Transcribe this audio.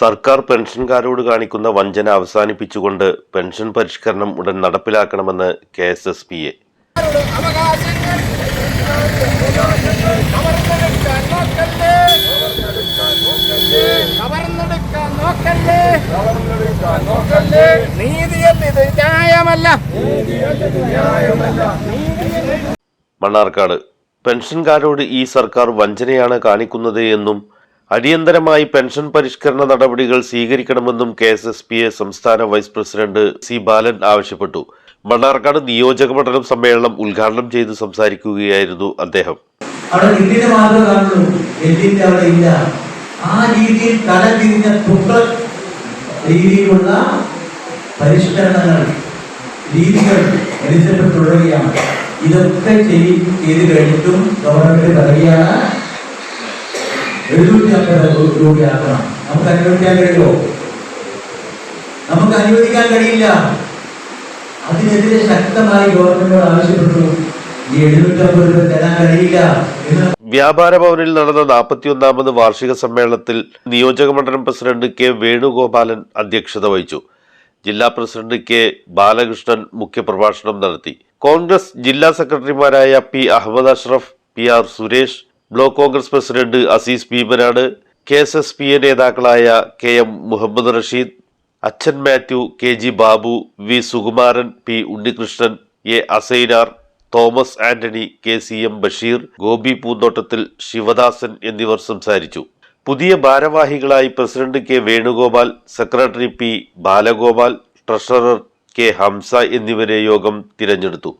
സർക്കാർ പെൻഷൻകാരോട് കാണിക്കുന്ന വഞ്ചന അവസാനിപ്പിച്ചുകൊണ്ട് പെൻഷൻ പരിഷ്കരണം ഉടൻ നടപ്പിലാക്കണമെന്ന് K S S P A. Mannarkkad. പെൻഷൻകാരോട് ഈ സർക്കാർ വഞ്ചനയാണ് കാണിക്കുന്നത് എന്നും അടിയന്തരമായി പെൻഷൻ പരിഷ്കരണ നടപടികൾ സ്വീകരിക്കണമെന്നും K S S P A സംസ്ഥാന വൈസ് പ്രസിഡന്റ് സി ബാലൻ ആവശ്യപ്പെട്ടു. മണ്ണാർക്കാട് നിയോജക മണ്ഡലം സമ്മേളനം ഉദ്ഘാടനം ചെയ്ത് സംസാരിക്കുകയായിരുന്നു അദ്ദേഹം. ആ രീതിയിൽ തലതിരിഞ്ഞ തുക്കൾ രീതിയിലുള്ള പരിഷ്കരണങ്ങൾ രീതികൾ എലിസബത്ത് തുടരുകയാണ് ഇതൊക്കെ ചെയ്ത് കഴിഞ്ഞിട്ടും ഗവൺമെന്റ് പറയുകയാണ് എഴുന്നൂറ്റി രൂപയാക്കണം. നമുക്ക് അനുവദിക്കാൻ കഴിയുമോ? നമുക്ക് അനുവദിക്കാൻ കഴിയില്ല. അതിനെതിരെ ശക്തമായി ഗവൺമെന്റിനോട് ആവശ്യപ്പെട്ടു. വ്യാപാര ഭവനിൽ നടന്ന നാൽപ്പത്തിയൊന്നാമത് വാർഷിക സമ്മേളനത്തിൽ നിയോജക മണ്ഡലം പ്രസിഡന്റ് കെ വേണുഗോപാലൻ അധ്യക്ഷത വഹിച്ചു. ജില്ലാ പ്രസിഡന്റ് കെ ബാലകൃഷ്ണൻ മുഖ്യപ്രഭാഷണം നടത്തി. കോൺഗ്രസ് ജില്ലാ സെക്രട്ടറിമാരായ P Ahammed Ashraf P R Suresh block Congress president Azeez ഭീമനാണ്. K S S P A നേതാക്കളായ കെ എം മുഹമ്മദ് റഷീദ് അച്ഛൻ Mathew K G Babu V Sukumaran P Unnikrishnan A Asainar Thomas Antony K C M Basheer Gopi Poonthottathil Sivadasan എന്നിവർ സംസാരിച്ചു. പുതിയ ഭാരവാഹികളായി president K Venugopal secretary P Balagopal treasurer K Hamsa എന്നിവരെ യോഗം തിരഞ്ഞെടുത്തു.